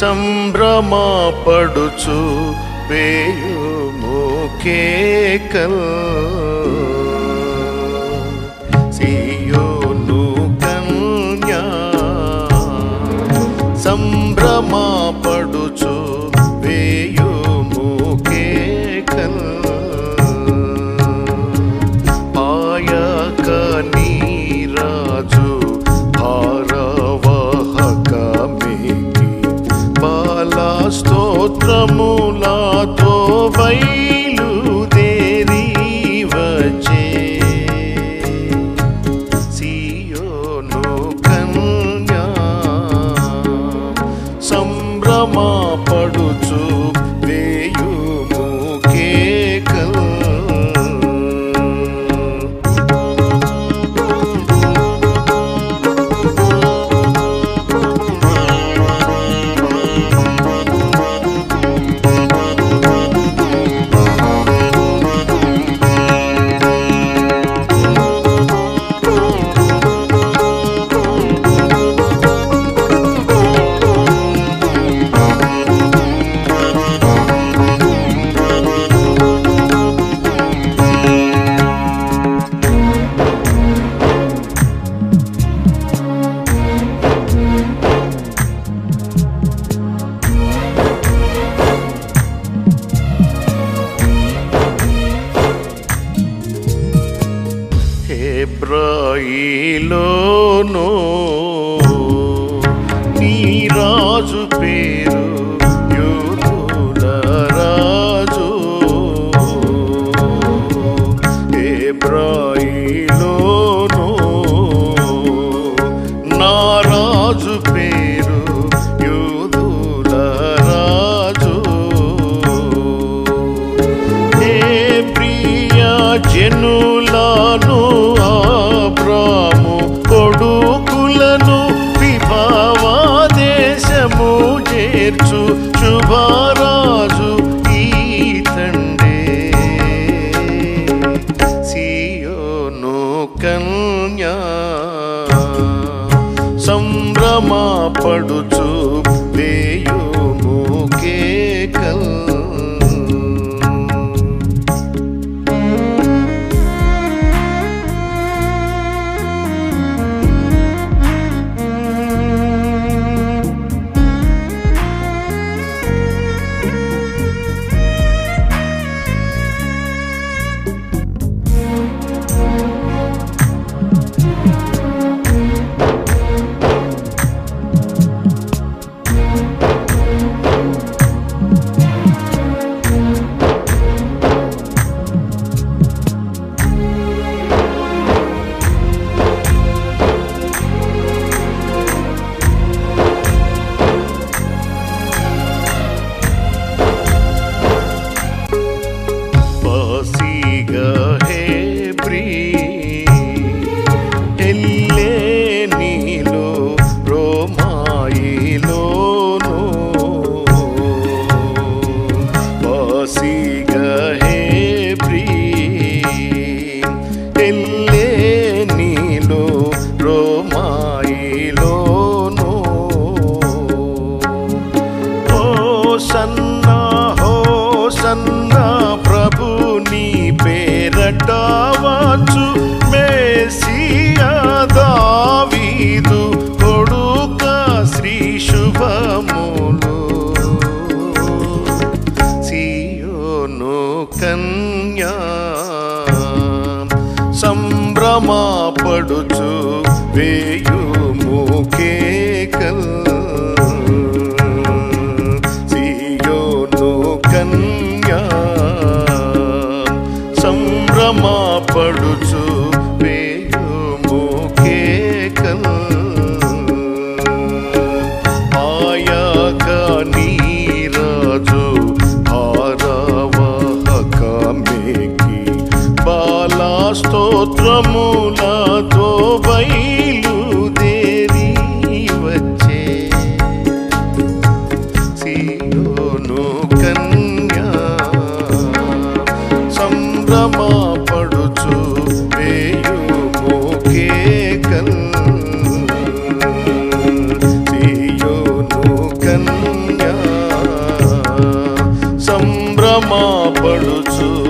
సంభ్రమపడుచు PayU మోకేకల్ క్షమాపడుచు ఈలోను నీ రాజు పేరు యూదుల రాజు. హెబ్రాయిలోనో నా రాజు పేరు యూదుల రాజు. ఏ ప్రియ జనులను కన్యా సంభ్రమా పడుచు వేయుము స్తోత్రములతో బయలుదేరి వచ్చే సియోను కన్యా. సంభ్రమా పడుచు వేయుము కేకల్ సియోను కన్యా. సంభ్రమపడుచు వేయు